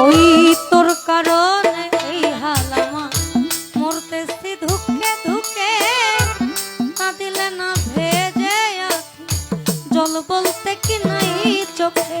ওই তোর কারণে এই হালামা মরতেছি ধুকে ধুকে। না দিলে না ভেজে জল বলতে কি নাই চোখে?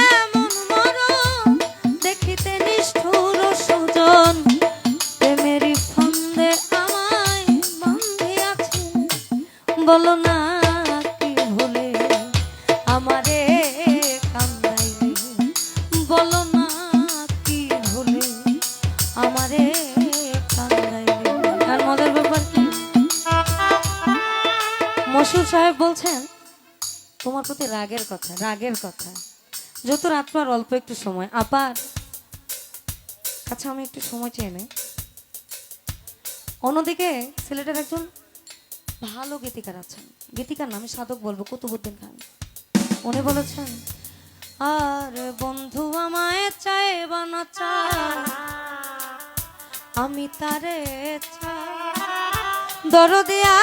বলো না, কি ভুলে আমারে কান্দাইলে বলো না, কি ভুলে আমারে কান্দাইলে আর মজার ব্যাপার কি? মশুর সাহেব বলছেন, তোমার প্রতি রাগের কথা রাগের কথা। যত রাত্র আর অল্প একটু সময়। আবার আচ্ছা আমি একটু সময় চেয়ে নেই। অন্যদিকে সিলেটের একজন ভালো গীতিকার আছেন। গীতিকার নামে সাধক বলব, কুতুবুদ্দিন খান। উনি বলেছেন, আর বন্ধু আমায় চায় বানা চায়, আমি তারে চাই। দরদিয়া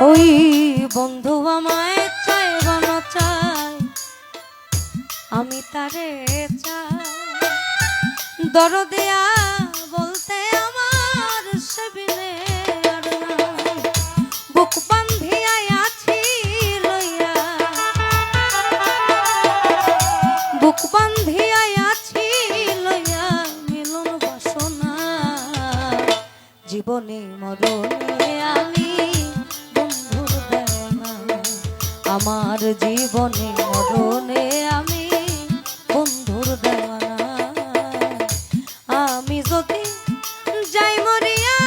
ওই বন্ধু আমায় চাই বন চাই আমি তারে চাই। দরদিয়া আমার জীবনে মরণে আমি বন্ধুর আমি যদি যাই মরিয়া,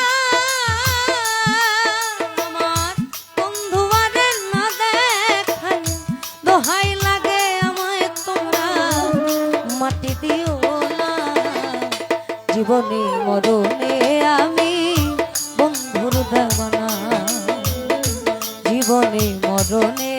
আমার বন্ধু না দোহাই লাগে আমায় তোমরা, মাটি দিও না। জীবনে মরণে আমি বন্ধুর দেওয়ানা। জীবনে মরণে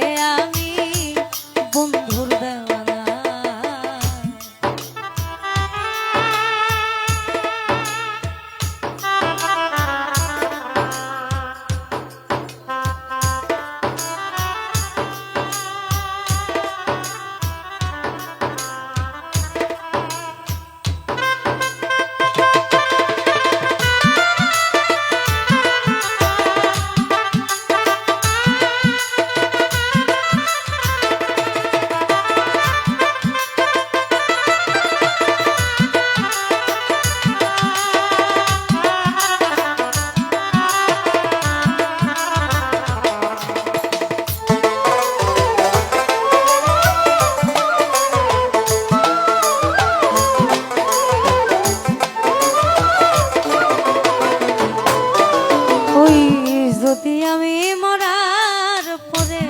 মরার পরে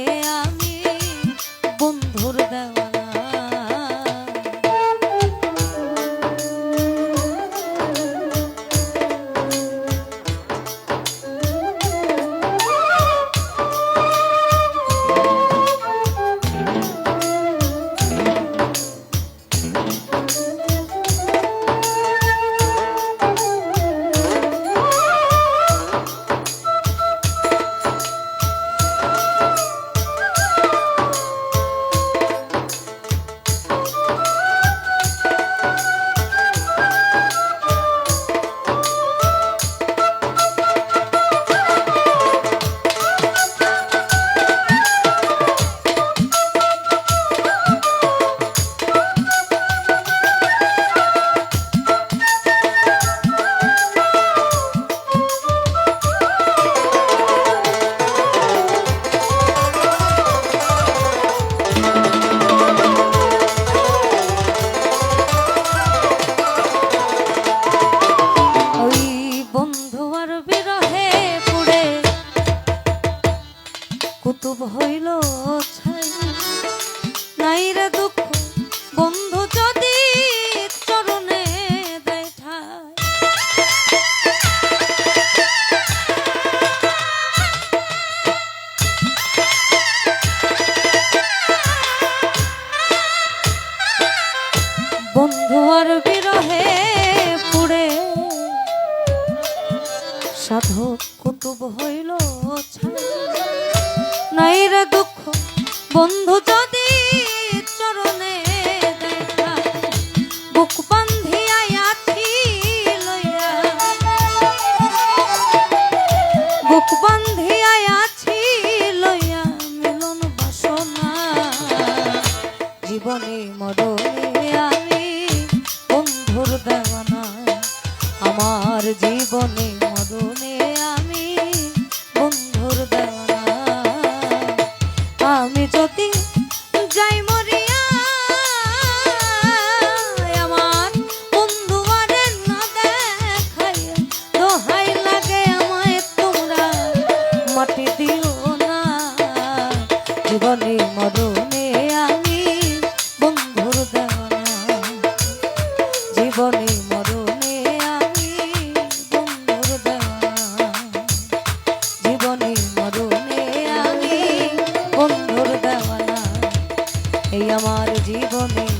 কুতুব হইল ছাই বন্ধু যদি আমি